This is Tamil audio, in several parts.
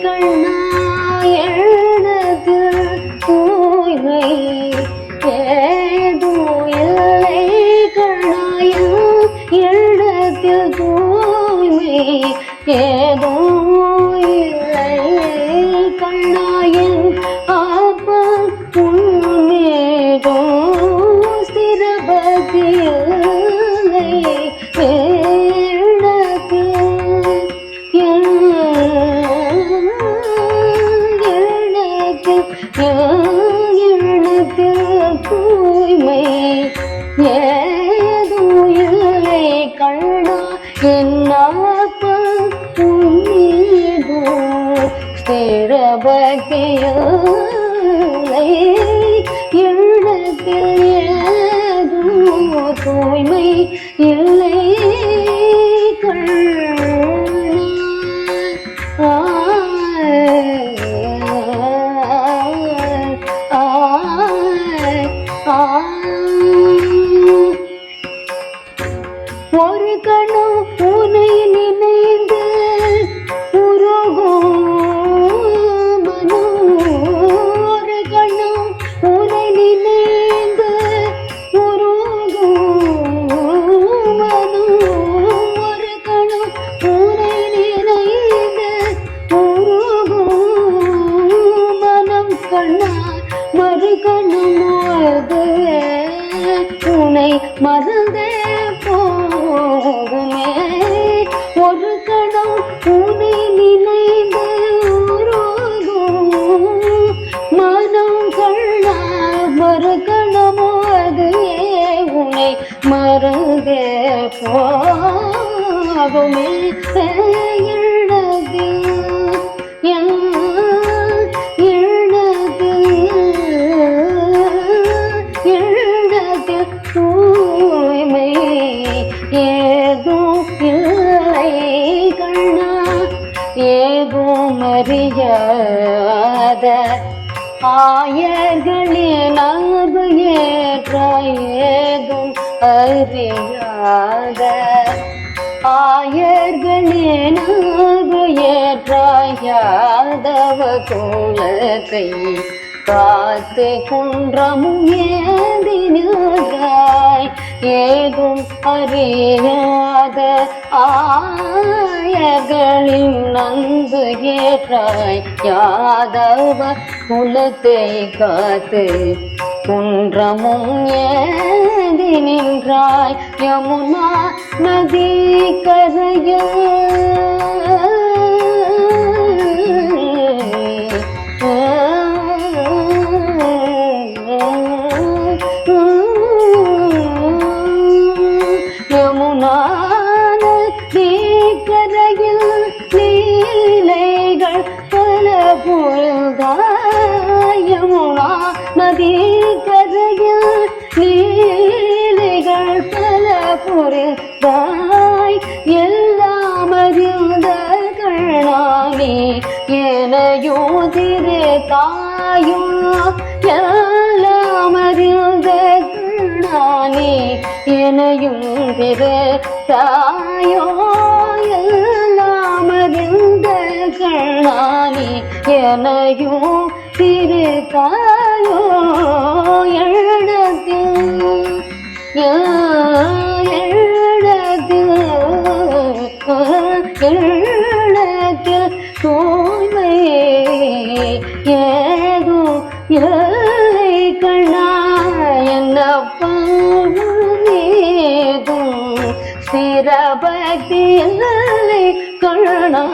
கண்ணா எனது தூய்மை ஏதோ இல்லை. கண்ணாயில் எழுத்தில் தூய்மை ஏதோ ஸ்திர பக்தியை எண்ணத்தில் ஏதோ தூய்மை மனம் கண்ணா உனை மறந்தே போகுமே ஒரு கணம் உனை நினைந்து மனம் கண்ணா மறு கணமோ அது. உனை மறந்தே போகுமே ஆயர்களின் அன்பு ஏற்ற ஏதும் அறியாத. ஆயர்களின் அன்பு ஏற்ற யாதவ குலத்தை காத்து குன்றமும் ஏந்தினாய் ஏதும் அறியாத ஆ ஆயர்களின் நன்பு ஏற்றாய் யாதவ குலத்தை காத்து குன்றமும் ஏந்தி நின்றாய். யமுனா நதி யமுனா பல பொழுதாய் யமுனா நதி கரையில் லீலைகள் பல புரிந்தாய். எல்லாம் அறிந்த கண்ணானே எனையோ திரு தாயோ எல்லாம் அறிந்த கண்ணானே எனையும் திரு தாயோ எல்லாம் நானே எனையும் திரு தாயோ எழுதத்தில் எழுத்தில் தூய்மை ஏதோ ஏழை கண்ணா என்னப்பேதும் சிறபக்தி இல்லை கண்ணா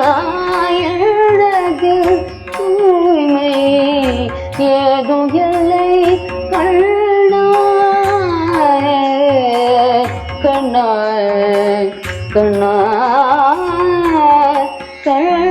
கண்ணா கண்ணா